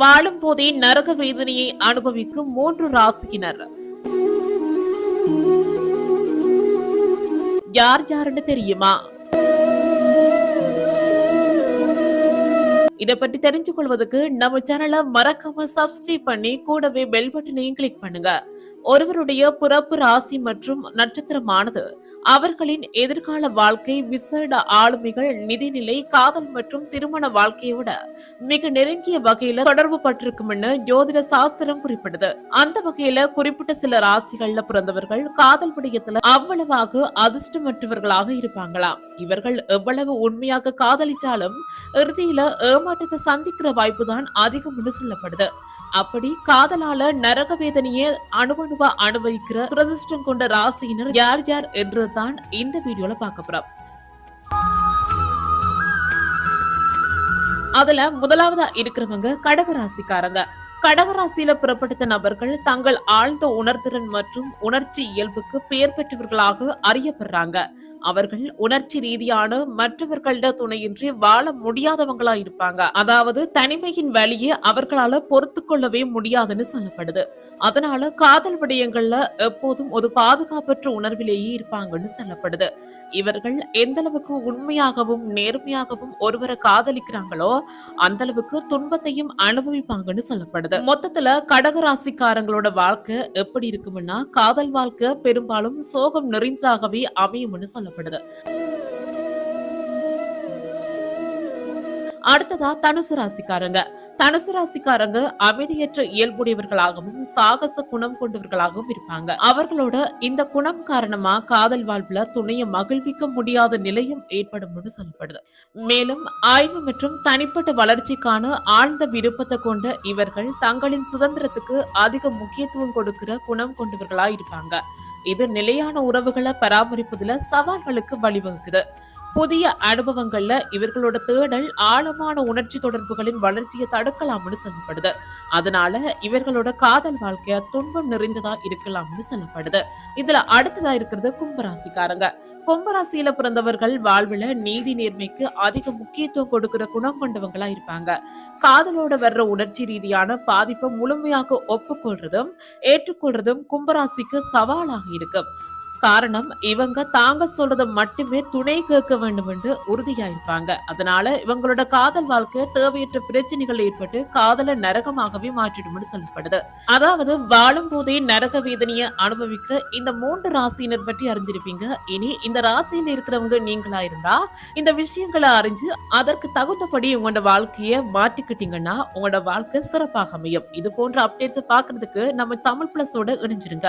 வாழும் போதே நரக வேதனையை அனுபவிக்கும் மூன்று ராசியினர். யார் யாருன்னு தெரியுமா? இதை பற்றி தெரிஞ்சு கொள்வதற்கு நம்ம சேனலை மறக்காம சப்ஸ்கிரைப் பண்ணி கூடவே பெல் பட்டனையும் கிளிக் பண்ணுங்க. ஒருவருடைய பிறப்பு ராசி மற்றும் நட்சத்திரமானது அவர்களின் எதிர்கால வாழ்க்கை விசேட ஆளுமைகள் நிதிநிலை காதல் மற்றும் திருமண வாழ்க்கையோட மிக நெருங்கிய வகையில தொடர்பு பட்டிருக்கும்னு ஜோதிட சாஸ்திரம் குறிப்பிடுது. அந்த வகையில குறிப்பிட்ட சில ராசிகள்ல பிறந்தவர்கள் காதல் விடயத்துல அவ்வளவாக அதிர்ஷ்டமற்றவர்களாக இருப்பாங்களாம். இவர்கள் எவ்வளவு உண்மையாக காதலிச்சாலும் இறுதியில ஏமாற்றத்தை சந்திக்கிற வாய்ப்புதான் அதிகம்னு சொல்லப்படுது. அப்படி காதலால நரக வேதனையை அணுவணுவ அனுபவிக்கிற துரதிருஷ்டம் கொண்ட ராசியினர் யார் யார் என்று தான் இந்த வீடியோல பார்க்க போறோம். அதுல முதலாவதா இருக்கிறவங்க கடகராசிக்காரங்க கடகராசியில புறப்படுத்த நபர்கள் தங்கள் ஆழ்ந்த உணர்திறன் மற்றும் உணர்ச்சி இயல்புக்கு பெயர் பெற்றவர்களாக அறியப்படுறாங்க. அவர்கள் உணர்ச்சி ரீதியான மற்றவர்கள்ட துணையின்றி வாழ முடியாதவங்களா இருப்பாங்க. அதாவது தனிமையின் வழியை அவர்களால பொறுத்து கொள்ளவே முடியாதுன்னு சொல்லப்படுது. அதனால காதல் விடயங்கள்ல எப்போதும் ஒரு பாதுகாப்பற்ற உணர்விலேயே இருப்பாங்கன்னு சொல்லப்படுது. இவர்கள் எந்த அளவுக்கு உண்மையாகவும் நேர்மையாகவும் ஒருவரை காதலிக்கிறாங்களோ அந்த அளவுக்கு துன்பத்தையும் அனுபவிப்பாங்கன்னு சொல்லப்படுது. மொத்தத்துல கடகராசிக்காரங்களோட வாழ்க்கை எப்படி இருக்கும்னா காதல் வாழ்க்கை பெரும்பாலும் சோகம் நிறைந்ததாகவே அமையும்னு சொல்லப்படுது. அடுத்ததா தனுசு ராசிக்காரங்க. தனுசு ராசிக்காரங்க அமைதியற்ற இயல்புடையவர்களாகவும் சாகச குணம் கொண்டவர்களாகவும் இருப்பாங்க. அவர்களோட இந்த குணம் காரணமா காதல் வாழ்வுல துணைய மகிழ்விக்க முடியாத நிலையும் ஏற்படும் சொல்லப்படுது. மேலும் ஆய்வு மற்றும் தனிப்பட்ட வளர்ச்சிக்கான ஆழ்ந்த விருப்பத்தை கொண்ட இவர்கள் தங்களின் சுதந்திரத்துக்கு அதிக முக்கியத்துவம் கொடுக்கிற குணம் கொண்டவர்களா இருப்பாங்க. இது நிலையான உறவுகளை பராமரிப்பதுல சவால்களுக்கு வழிவகுக்குது. புதிய அனுபவங்கள்ல இவர்களோட தேடல் ஆழமான உணர்ச்சி தொடர்புகளின் வளர்ச்சியை தடுக்கலாம்னு சொல்லப்படுது. அதனால இவர்களோட காதல் வாழ்க்கைய துன்பம் நிறைந்ததா இருக்கலாம்னு சொல்லப்படுது. இதுல அடுத்ததா இருக்கிறது கும்பராசிக்காரங்க. கும்பராசியில பிறந்தவர்கள் வாழ்வுல நீதி நேர்மைக்கு அதிக முக்கியத்துவம் கொடுக்கிற குணம் கொண்டவங்களா இருப்பாங்க. காதலோட வர்ற உணர்ச்சி ரீதியான பாதிப்பை முழுமையாக ஒப்புக்கொள்றதும் ஏற்றுக்கொள்றதும் கும்பராசிக்கு சவாலாக இருக்கும் காரணம் இவங்க தாங்க சொல்றத மட்டுமே துணை கேட்க வேண்டும் என்று உறுதியா இருப்பாங்க அதனால இவங்களோட காதல் வாழ்க்கை தேவையற்ற பிரச்சனைகள் ஏற்பட்டு காதல நரகமாகவே மாற்றிடும்னு சொல்லப்படுது. அதாவது வாழும் போதே நரக வேதனையை அனுபவிக்கிற இந்த மூன்று ராசியினர் பற்றி அறிஞ்சிருப்பீங்க. இனி இந்த ராசியில் இருக்கிறவங்க நீங்களா இருந்தா இந்த விஷயங்களை அறிஞ்சு அதற்கு தகுந்தபடி உங்களோட வாழ்க்கையை மாற்றிக்கிட்டீங்கன்னா உங்களோட வாழ்க்கை சிறப்பாக அமையும். இது போன்ற அப்டேட்ஸ் பாக்குறதுக்கு நம்ம தமிழ் பிளஸோட இணைஞ்சிருங்க.